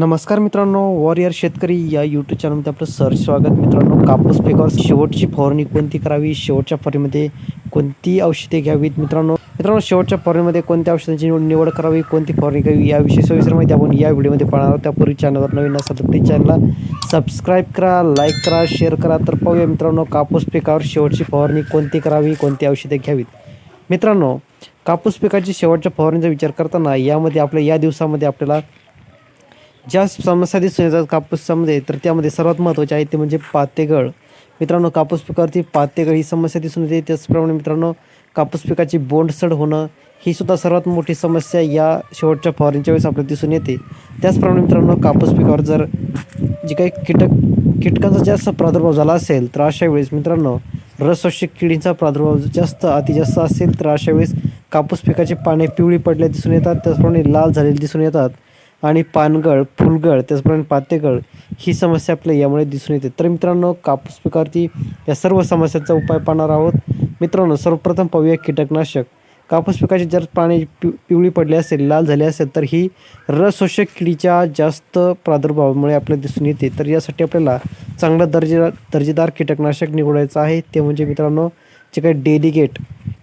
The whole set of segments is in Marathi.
नमस्कार मित्रांनो वॉरियर शेतकरी या यूट्यूब चॅनलमध्ये आपलं सर स्वागत. मित्रांनो कापूस पिकावर शेवटची फवारणी कोणती करावी? शेवटच्या फवारणीमध्ये कोणती औषधे घ्यावीत? मित्रांनो मित्रांनो शेवटच्या फवारणीमध्ये कोणत्या औषधांची निवड निवड करावी? कोणती फवारणी करावी? याविषयी सविस्तर माहिती आपण या व्हिडिओमध्ये पाहणार आहोत. त्यापूर्वी चॅनलवर नवीन असाल तर ते चॅनलला सबस्क्राईब करा लाईक करा शेअर करा. तर पाहूया मित्रांनो कापूस पिकावर शेवटची फवारणी कोणती करावी? कोणती औषधे घ्यावीत? मित्रांनो कापूस पिकाची शेवटच्या फवारणीचा विचार करताना यामध्ये आपल्या या दिवसामध्ये आपल्याला ज्या समस्या दिसून येतात कापूसामध्ये तर त्यामध्ये सर्वात महत्त्वाचे आहे ते म्हणजे पातेगळ. मित्रांनो कापूस पिकावरती पातेगळ ही समस्या दिसून येते. त्याचप्रमाणे मित्रांनो कापूस पिकाची बोंडसड होणं ही सुद्धा सर्वात मोठी समस्या या शेवटच्या फवारणीच्या वेळेस आपल्याला दिसून येते. त्याचप्रमाणे मित्रांनो कापूस पिकावर जर जे काही कीटक कीटकांचा जास्त प्रादुर्भाव झाला असेल तर अशा वेळेस मित्रांनो रसवश्यक किडींचा प्रादुर्भाव जास्त अति जास्त असेल तर अशा वेळेस कापूस पिकाची पाने पिवळी पडल्या दिसून येतात. त्याचप्रमाणे लाल झालेली दिसून येतात. आणि पानगळ फुलगळ त्याचप्रमाणे पातेगळ ही समस्या आपल्याला यामुळे दिसून येते. तर मित्रांनो कापूस पिकावरती या सर्व समस्यांचा उपाय पाहणार आहोत. मित्रांनो सर्वप्रथम पाहूया कीटकनाशक. कापूस पिकाची जर पाणी पि पिवळी पडली असेल लाल झाले असेल तर ही रसशोषक किडीच्या जास्त प्रादुर्भावामुळे आपल्याला दिसून येते. तर यासाठी आपल्याला चांगलं दर्जेदार दर्जेदार कीटकनाशक निवडायचं आहे. ते म्हणजे मित्रांनो जे काही डेलिगेट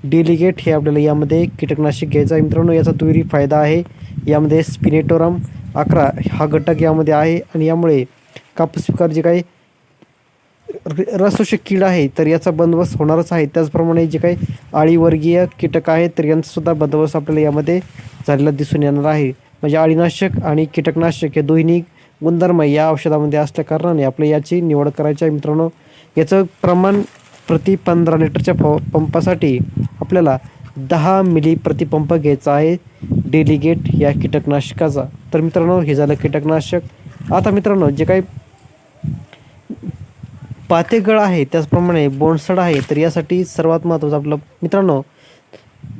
डेलिगेट हे आपल्याला यामध्ये कीटकनाशक घ्यायचं आहे. मित्रांनो याचा दुहेरी फायदा आहे. यामध्ये स्पिनेटोरम अकरा हा घटक यामध्ये आहे आणि यामुळे कापूस पिकावर जे काही रसोषक कीड आहे तर याचा बंदोबस्त होणारच आहे. त्याचप्रमाणे जे काही आळीवर्गीय कीटक आहेत तर यांचासुद्धा बंदोबस्त आपल्याला यामध्ये झालेला दिसून येणार आहे. म्हणजे आळीनाशक आणि कीटकनाशक हे दोन्ही गुणधर्म या औषधामध्ये असल्या कारणाने आपल्या याची निवड करायची आहे. मित्रांनो याचं प्रमाण प्रति पंधरा लिटरच्या प पंपासाठी आपल्याला दहा मिली प्रतिपंप घ्यायचा आहे. डेलिगेट या कीटकनाशकाचा. तर मित्रांनो हे झालं कीटकनाशक. आता मित्रांनो जे काही पातेगळ आहे त्याचप्रमाणे बोंडसड आहे तर यासाठी सर्वात महत्त्वाचं आपलं मित्रांनो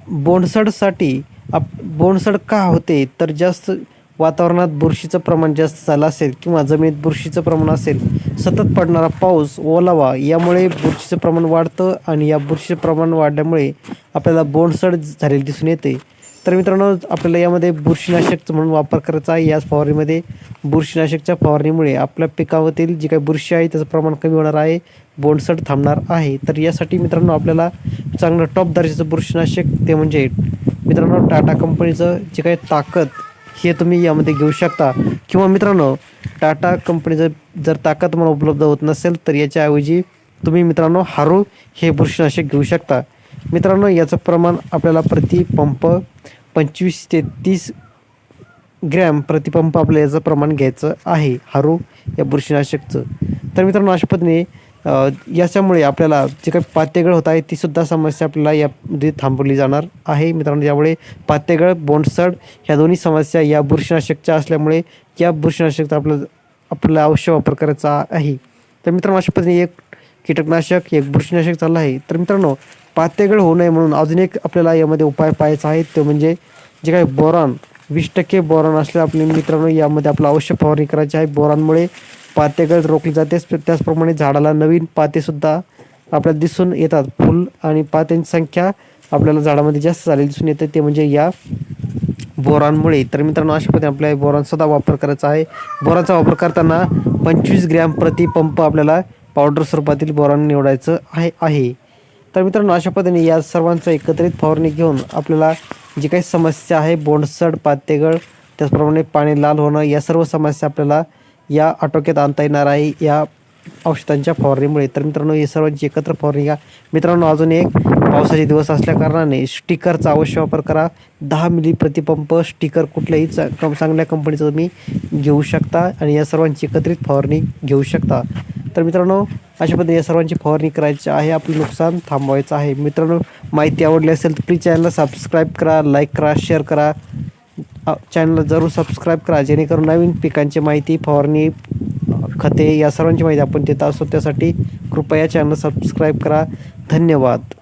बोंडसडसाठी आप बोंडसड का होते? तर जास्त वातावरणात बुरशीचं प्रमाण जास्त झालं असेल किंवा जमिनीत बुरशीचं प्रमाण असेल सतत पडणारा पाऊस ओलावा यामुळे बुरशीचं प्रमाण वाढतं आणि या बुरशीचं प्रमाण वाढल्यामुळे आपल्याला बोंडसड झालेली दिसून येते. तर मित्रांनो आपल्याला यामध्ये बुरशीनाशक म्हणून वापर करायचा आहे. याच फवारणीमध्ये बुरशीनाशकच्या फवारणीमुळे आपल्या पिकावरील जी काही बुरशी आहे त्याचं प्रमाण कमी होणार आहे. बोंडसट थांबणार आहे. तर यासाठी मित्रांनो आपल्याला चांगलं टॉप दर्जाचं बुरशीनाशक ते म्हणजे मित्रांनो टाटा कंपनीचं जे काही ताकद हे तुम्ही यामध्ये घेऊ शकता. किंवा मित्रांनो टाटा कंपनीचं जर ताकद तुम्हाला उपलब्ध होत नसेल तर याच्याऐवजी तुम्ही मित्रांनो हारू हे बुरशीनाशक घेऊ शकता. मित्रांनो याचं प्रमाण आपल्याला प्रतिपंप पंचवीस ते तीस ग्रॅम प्रतिपंप आपल्याला याचं प्रमाण घ्यायचं आहे हारू या बुरशीनाशकचं. तर मित्रांनो अशा पद्धतीने याच्यामुळे आपल्याला जे काही पातेगळ होत आहे तीसुद्धा समस्या आपल्याला यामध्ये थांबवली जाणार आहे. मित्रांनो यामुळे पातेगळ बोंडसड ह्या दोन्ही समस्या या बुरशीनाशकच्या असल्यामुळे या बुरशीनाशकचा आपलं आपल्याला अवश्य वापर करायचा आहे. तर मित्रांनो अशा पद्धतीने एक कीटकनाशक एक बुरशीनाशक चाललं आहे. तर मित्रांनो पातेगळ होऊ नये म्हणून अजून एक आपल्याला यामध्ये उपाय पाहायचा आहे. तो म्हणजे जे काही बोरॉन वीस टक्के बोरॉन असले आपले मित्रांनो यामध्ये आपलं अवश्य फवारणी करायची आहे. बोरॉनमुळे पातेगळ रोखली जाते. त्याचप्रमाणे झाडाला नवीन पातेसुद्धा आपल्याला दिसून येतात. फुल आणि पात्यांची संख्या आपल्याला झाडामध्ये जास्त झालेली दिसून येते. ते म्हणजे या बोरांमुळे तर मित्रांनो अशा पद्धतीने आपल्याला बोरांसुद्धा वापर करायचा आहे. बोरांचा वापर करताना पंचवीस ग्रॅम प्रति पंप आपल्याला पावडर स्वरूपातील बोरान निवडायचं आहे आहे. तर मित्रांनो अशा पद्धतीने या सर्वांचं एकत्रित फवारणी घेऊन आपल्याला जी काही समस्या आहे बोंडसड पातेगळ त्याचप्रमाणे पाणी लाल होणं या सर्व समस्या आपल्याला या आटोक्यात आणता येणार आहे या औषधांच्या फवारणीमुळे. तर मित्रांनो हे सर्वांची एकत्र फवारणी घ्या. मित्रांनो अजून एक पावसाचे दिवस असल्याकारणाने स्टिकरचा अवश्य वापर करा. दहा मिली प्रतिपंप स्टिकर कुठल्याही चा कम चांगल्या कंपनीचं तुम्ही घेऊ शकता आणि या सर्वांची एकत्रित फवारणी घेऊ शकता. तर मित्रांनो अशा पद्धतीने या सर्वांची फवारणी करायची आहे. आपलं नुकसान थांबवायचं आहे. मित्रांनो माहिती आवडली असेल तर प्लीज चॅनलला सबस्क्राईब करा लाईक करा शेअर करा. चॅनलला जरूर सबस्क्राईब करा जेणेकरून नवीन पिकांची माहिती फवारणी खते या सर्वांची माहिती आपण देत असतो. त्यासाठी कृपया चॅनल सबस्क्राईब करा. धन्यवाद.